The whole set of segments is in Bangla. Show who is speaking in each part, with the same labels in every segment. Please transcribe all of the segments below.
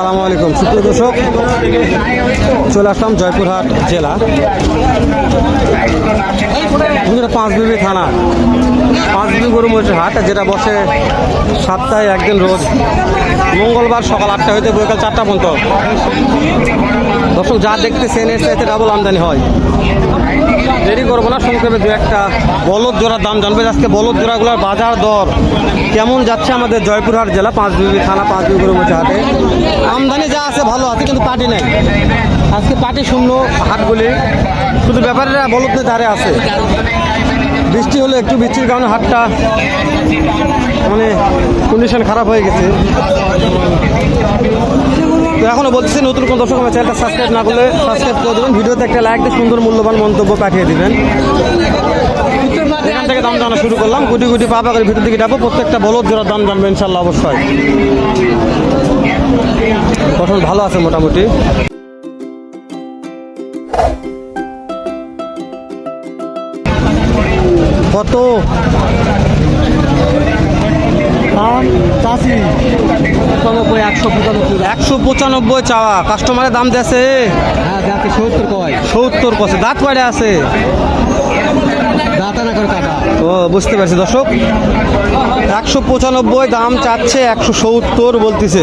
Speaker 1: আসসালামু আলাইকুম। সুপ্রিয় দর্শক, চলে আসলাম জয়পুরহাট জেলা যেটা পাঁচ বিবি থানা পাঁচ বিবি গরু মহিষের হাট, যেটা বসে সপ্তাহে একদিন রোজ, মঙ্গলবার সকাল আটটা হইতে বিকাল চারটা পর্যন্ত। দর্শক, যা দেখতেছেন, এর চাইতে ডাবল আমদানি হয়। দেরি করব না সংক্ষেপে দু একটা বলদ জোড়ার দাম জানবে আজকে বলদ জোড়াগুলোর বাজার দর কেমন যাচ্ছে আমাদের জয়পুরহাট জেলা, পাঁচ বিবি থানা, পাঁচ বিবি মধ্যে হাটে। আমদানি যা আছে ভালো আছে, কিন্তু পার্টি নেই। আজকে পার্টি শূন্য হাটগুলি। শুধু ব্যাপারীরা বলদ ধারে আছে। বৃষ্টি হলে একটু বৃষ্টির কারণে হাটটা মানে কন্ডিশন খারাপ হয়ে গেছে। তো এখনও বলতেছি, নতুন কোন দর্শক আমার চ্যানেলটা সাবস্ক্রাইব না করলে সাবস্ক্রাইব করে দেবেন। ভিডিওতে একটা লাইক দিয়ে সুন্দর মূল্যবান মন্তব্য পাঠিয়ে দিবেন। এখান থেকে দাম জানা শুরু করলাম। গুটি গুটি পাপা করে ভিতর দিকে যাব প্রত্যেকটা বলদ জোড়ার দাম জানবে ইনশাল্লাহ অবশ্যই। গঠন ভালো আছে মোটামুটি। কত? দাম চাষি। পঁচানব্বই একশো পঁচানব্বই। একশো পঁচানব্বই চাওয়া। কাস্টমারের দাম দিয়েছে
Speaker 2: হ্যাঁ সত্তর কয়।
Speaker 1: সত্তর দাঁত পাড়ে আছে?
Speaker 2: দাঁতা না করে টাকা
Speaker 1: ও বুঝতে পারছি দর্শক। একশো পঁচানব্বই দাম চাচ্ছে একশো সত্তর বলতেছে।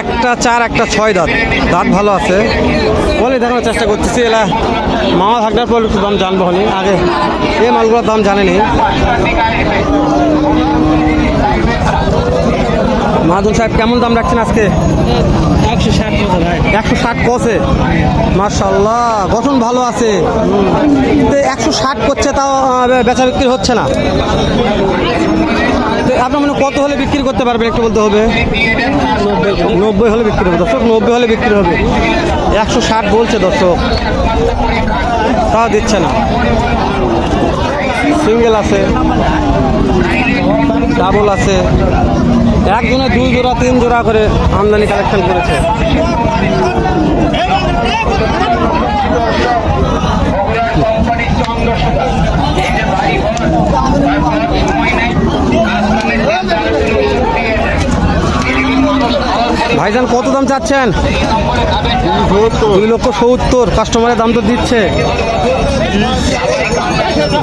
Speaker 1: একটা চার, একটা ছয় দাঁত। দাঁত ভালো আছে। বলে, দেখানোর চেষ্টা করতেছি, এলা মামা ভাগনার পর দাম জানব হনি। আগে এই মালগুলোর দাম জানেনি। মাহাদুল সাহেব, কেমন দাম রাখছেন আজকে?
Speaker 2: একশো ষাট
Speaker 1: একশো ষাট কষে। মার্শাল্লাহ গঠন ভালো আছে। একশো ষাট করছে, তাও বেচা বিক্রি হচ্ছে না। আপনার মানে কত হলে বিক্রি করতে পারবেন? একটু বলতে হবে। নব্বই হলে বিক্রি হবে। দর্শক, নব্বই হলে বিক্রি হবে। একশো ষাট বলছে দর্শক। তা দিচ্ছে না। সিঙ্গেল আছে। ডাবল আছে। একজনে দুই জোড়া, তিন জোড়া করে আমদানি কালেকশন করেছে। ভাইজান, কত দাম চাচ্ছেন? দুই লক্ষ সত্তর কাস্টমারের দাম তো দিচ্ছে।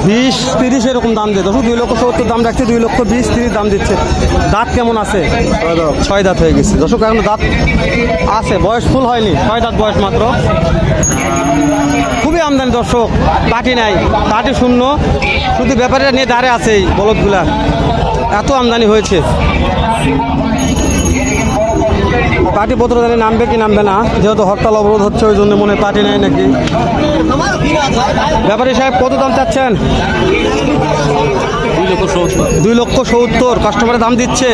Speaker 1: বিশ, তিরিশ এরকম দাম দিয়ে দশ দুই লক্ষ সত্তর দাম রাখছে, দুই লক্ষ বিশ, তিরিশ দাম দিচ্ছে। দাঁত কেমন আছে? ছয় দাঁত হয়ে গেছে। দর্শক, এখন দাঁত আছে, বয়স ফুল হয়নি, ছয় দাঁত বয়স মাত্র। খুবই আমদানি দর্শক পাটি নাই কাটি শূন্য। শুধু ব্যাপারীরা নিয়ে দাঁড়ে আছে এই বলদগুলা। এত আমদানি হয়েছে। পার্টি পত্র জানি নামবে কি নামবে না যেহেতু হরতাল অবরোধ হচ্ছে ওই জন্য মনে হয় পার্টি নাই নাকি? ব্যাপারী সাহেব কত দাম চাচ্ছেন?
Speaker 2: দুই লক্ষ সত্তর।
Speaker 1: কাস্টমারের দাম দিচ্ছে?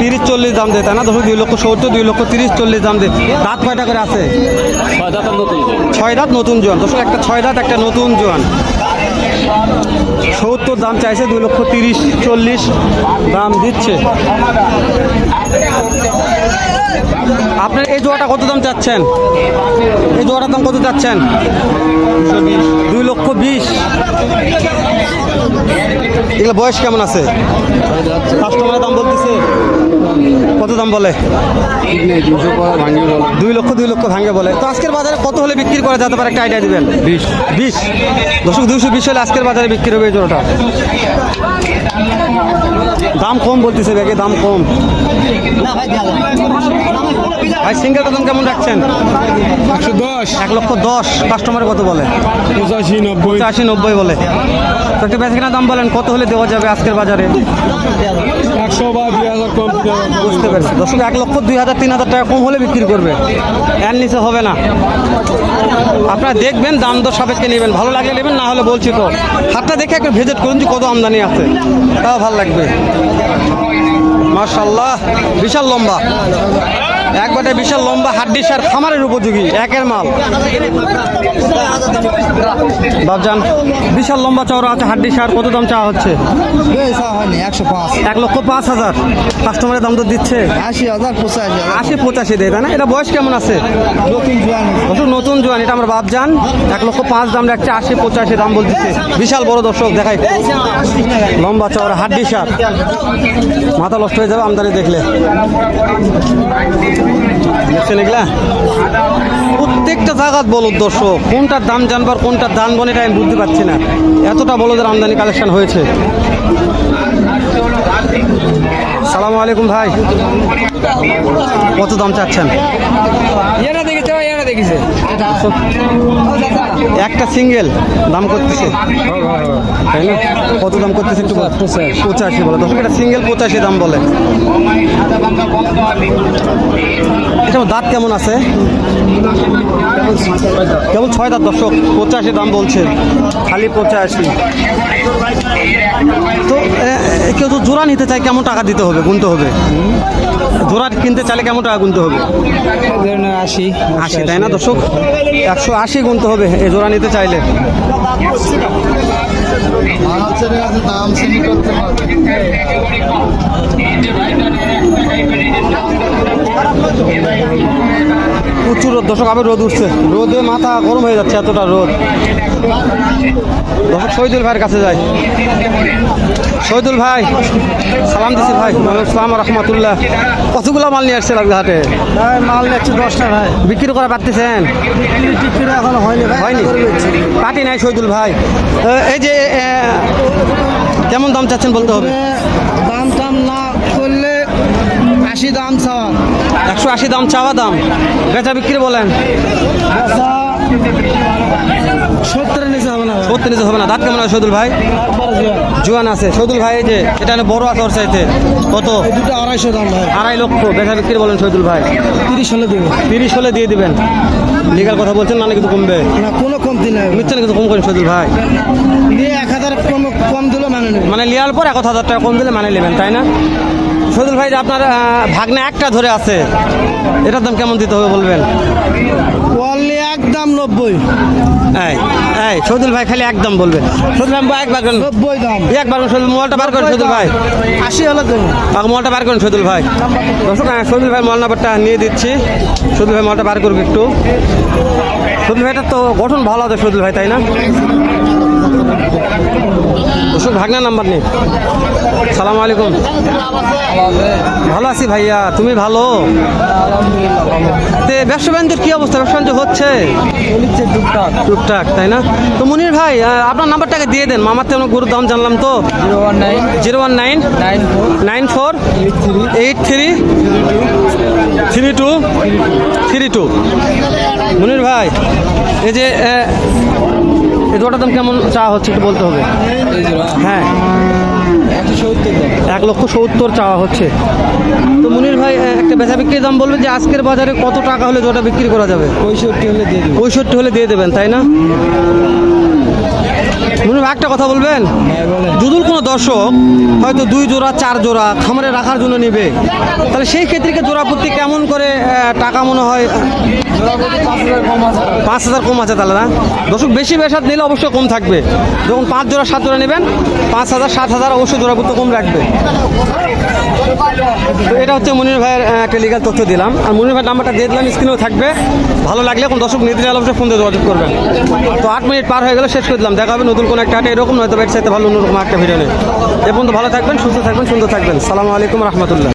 Speaker 2: তিরিশ চল্লিশ।
Speaker 1: দাম দেয় তাই না? ধরুন দুই লক্ষ সত্তর দুই লক্ষ তিরিশ চল্লিশ দাম দেয়। দাঁত কয়টা করে আছে?
Speaker 2: ছয় দাঁত নতুন
Speaker 1: ছয় দাঁত নতুন জোয়ান দর্শক একটা ছয় দাঁত একটা নতুন জোয়ান সত্তর দাম চাইছে দুই লক্ষ তিরিশ চল্লিশ দাম দিচ্ছে। আপনার এই জোয়াটা কত দাম চাচ্ছেন? এই জোয়াটার দাম কত চাচ্ছেন? দুই লক্ষ বিশ। এগুলো বয়স কেমন আছে? কাস্টমারের দাম বলতেছে। কত দাম বলে? দুই লক্ষ দুই লক্ষ ভাঙে বলে। তো আজকের বাজারে কত হলে বিক্রি করা যেতে পারে? একটা আইডিয়া দিবেন।
Speaker 2: বিশ।
Speaker 1: বিশ। দশক দুইশো বিশ হলে আজকের বাজারে বিক্রি হবে এই জোড়াটা। দাম কম বলতেছে ব্যাগে দাম কম। ভাই সিঙ্গেল দাম কেমন রাখছেন?
Speaker 2: একশো দশ।
Speaker 1: এক লক্ষ দশ। কাস্টমার কত বলে?
Speaker 2: পঁচাশি নব্বই।
Speaker 1: পঁচাশি নব্বই বলে। তো একটা বেচকেনা দাম বলেন কত হলে দেওয়া যাবে আজকের বাজারে?
Speaker 2: একশো বা
Speaker 1: বুঝতে পেরেছি দর্শক, এক লক্ষ দুই হাজার, তিন হাজার টাকা কম হলে বিক্রি করবে। এর নিচে হবে না। আপনারা দেখবেন, দাম দর সাপেক্ষে নেবেন। ভালো লাগলে নেবেন, না হলে বলছি তো। হাতটা দেখে একটু ভিজিট করুন যে কত আমদানি আছে। তাও ভালো লাগবে। মার্শাল্লাহ বিশাল লম্বা। একবারে বিশাল লম্বা হাড্ডি সার খামারের উপযোগী, একের মাল। বাবজান বিশাল লম্বা চওড়া আছে হাড্ডি সার, কত দাম চাওয়া হচ্ছে? এক লক্ষ পাঁচ হাজার। কাস্টমারের দাম তো দিচ্ছে।
Speaker 2: আশি হাজার পঁচাশি
Speaker 1: আশি পঁচাশি দেয়, তাই না? এটা বয়স কেমন আছে?
Speaker 2: নতুন জোয়ান,
Speaker 1: এটা আমার বাপ যান এক লক্ষ পাঁচ দাম রাখছে, আশি পঁচাশি দাম বলতেছে। বিশাল বড় দর্শক, দেখাই। লম্বা চওড়া হাড্ডি সার। মাথা নষ্ট হয়ে যাবে আমদানি দেখলে। প্রত্যেকটা জায়গাত বলদ দর্শক, কোনটার দাম জানবার, কোনটার দাম বনে আমি বুঝতে পারছি না। এতটা বলদের আমদানি কালেকশন হয়েছে। সালামু আলাইকুম ভাই। কত দাম চাচ্ছেন?
Speaker 2: দেখেছে
Speaker 1: একটা সিঙ্গেল দাম করতেছে। তাই না কত দাম করতেছে একটু পঁচাশি বলে। দশ একটা সিঙ্গেল পঁচাশি দাম বলে। এটা দাঁত কেমন আছে? কেবল ছয় দাঁত দর্শক পঁচাশি দাম বলছে। খালি পঁচাশি। তো কেউ তো জোড়া নিতে চায় কেমন টাকা দিতে হবে গুনতে হবে? জোড়া কিনতে চাইলে কেমন টাকা গুনতে হবে?
Speaker 2: আশি
Speaker 1: আশি তাই না দর্শক? একশো আশি গুনতে হবে এ জোড়া নিতে চাইলে।
Speaker 2: দাম
Speaker 1: প্রচুর রোদ। দর্শক আবার রোদ উঠছে। রোদে মাথা গরম হয়ে যাচ্ছে এতটা রোদ। দর্শক শহীদুল ভাইয়ের কাছে যাই। শহীদুল ভাই সালাম দিছি ভাই। সালাম রহমতুল্লাহ। কতগুলো মাল নিয়ে আসছে লাগবে হাটে
Speaker 2: মাল নিচ্ছে দশটা ভাই।
Speaker 1: বিক্রি করা পারতেছেন
Speaker 2: টিকিট এখন হয়নি
Speaker 1: হয়নি? পাটি নাই শহীদুল ভাই। এই যে কেমন দাম চাচ্ছেন বলতে হবে?
Speaker 2: দাম টাম না আশি দাম চাওয়া।
Speaker 1: একশো আশি দাম চাওয়া দাম। বেচা বিক্রি বলেন।
Speaker 2: সত্তরের নিচে হবে না
Speaker 1: সত্যি নিচে হবে না। দাঁত কেমন হয় শহীদুল ভাই? জুয়ান। আছে। শহীদুল ভাই যে এটা বড় আছে ওর চাইতে। কত?
Speaker 2: দুটো আড়াইশো দাম ভাই।
Speaker 1: আড়াই লক্ষ। বেচা বিক্রি বলেন শহীদুল ভাই।
Speaker 2: তিরিশ হলে দেবে
Speaker 1: তিরিশ হলে দিয়ে দিবেন। লিগাল কথা বলছেন না কিন্তু কমবে?
Speaker 2: না কোনো কমতি নাই
Speaker 1: নিচ্ছেন কিন্তু কম করেন শহীদুল ভাই?
Speaker 2: এক হাজার কম কম দিলে মানে
Speaker 1: মানে লিয়ার পর এক হাজার টাকা কম দিলে মানে নেবেন তাই না? শহীদুল ভাই আপনার ভাগ্নে একটা ধরে আছে। এটার দাম কেমন দিতে হবে বলবেন?
Speaker 2: ওয়ালি একদম নব্বই।
Speaker 1: এই এই শহীদুল ভাই খালি একদম বলবেন। ভাই একবার করেন
Speaker 2: নব্বই দাম।
Speaker 1: একবার করেন শহীদুল মোবাইলটা বার করেন ভাই।
Speaker 2: আশি হলে দেবে।
Speaker 1: আমাকে বার করেন ভাই। দর্শক ভাই মল নাম্বারটা নিয়ে দিচ্ছি। ভাই মলটা বার করবে একটু। ভাইটার তো গঠন ভালো আছে শহীদুল ভাই তাই না? দর্শক ভাগনার নাম্বার নেই সালাম আলাইকুম। ভালো আছি ভাইয়া, তুমি ভালো? তে ব্যবসা বাণিজ্যের কি অবস্থা? ব্যবসা বাণিজ্য হচ্ছে? টুকটাক টুকটাক তাই না? তো মুনির ভাই আপনার নাম্বারটাকে দিয়ে দেন। মামার তেমন গরুর দাম জানলাম তো।
Speaker 2: Zero one nine
Speaker 1: zero one nine
Speaker 2: nine four, eight three
Speaker 1: three two three two. Munir ভাই, এই যে এই দুটার দাম কেমন চা হচ্ছে একটু বলতে হবে? হ্যাঁ।
Speaker 2: একশো
Speaker 1: এক লক্ষ সত্তর চাওয়া হচ্ছে। তো মুনির ভাই একটা বেচা বিক্রির দাম বলবেন যে আজকের বাজারে কত টাকা হলে জোটা বিক্রি করা যাবে?
Speaker 2: পঁয়ষট্টি হলে দিয়ে দেবেন
Speaker 1: পঁয়ষট্টি হলে দিয়ে দেবেন তাই না? একটা কথা বলবেন?
Speaker 2: হ্যাঁ
Speaker 1: যদুর কোনো দর্শক হয়তো দুই জোড়া চার জোড়া খামারে রাখার জন্য নেবে। তাহলে সেই ক্ষেত্রে কি জোড়া প্রতি কেমন করে টাকা মনে হয়? পাঁচ হাজার কম আছে তাহলে না? দর্শক বেশি বেসাদ নিলে অবশ্যই কম থাকবে। যখন পাঁচ জোড়া সাত জোড়া নেবেন পাঁচ হাজার সাত হাজার অবশ্যই জোড়া প্রতি কম রাখবে। এটা হচ্ছে মনির ভাইয়ের একটা লিগাল তথ্য দিলাম। আর মনির ভাইয়ের নাম্বারটা দিয়ে দিলাম স্ক্রিনেও থাকবে। ভালো লাগলে কোনো দর্শক নিতে অবশ্যই ফোন দিয়ে যোগাযোগ করবেন। তো আট মিনিট পার হয়ে গেলে, শেষ করে দিলাম। দেখা হবে নতুন কোনো একটা আটে, এরকম নয়তো এর সাথে ভালো অন্যরকম একটা ভিডিও নেই এ পর্যন্ত ভালো থাকবেন, সুস্থ থাকবেন, সুন্দর থাকবেন। সালামু আলাইকুম রহমতুল্লাহ।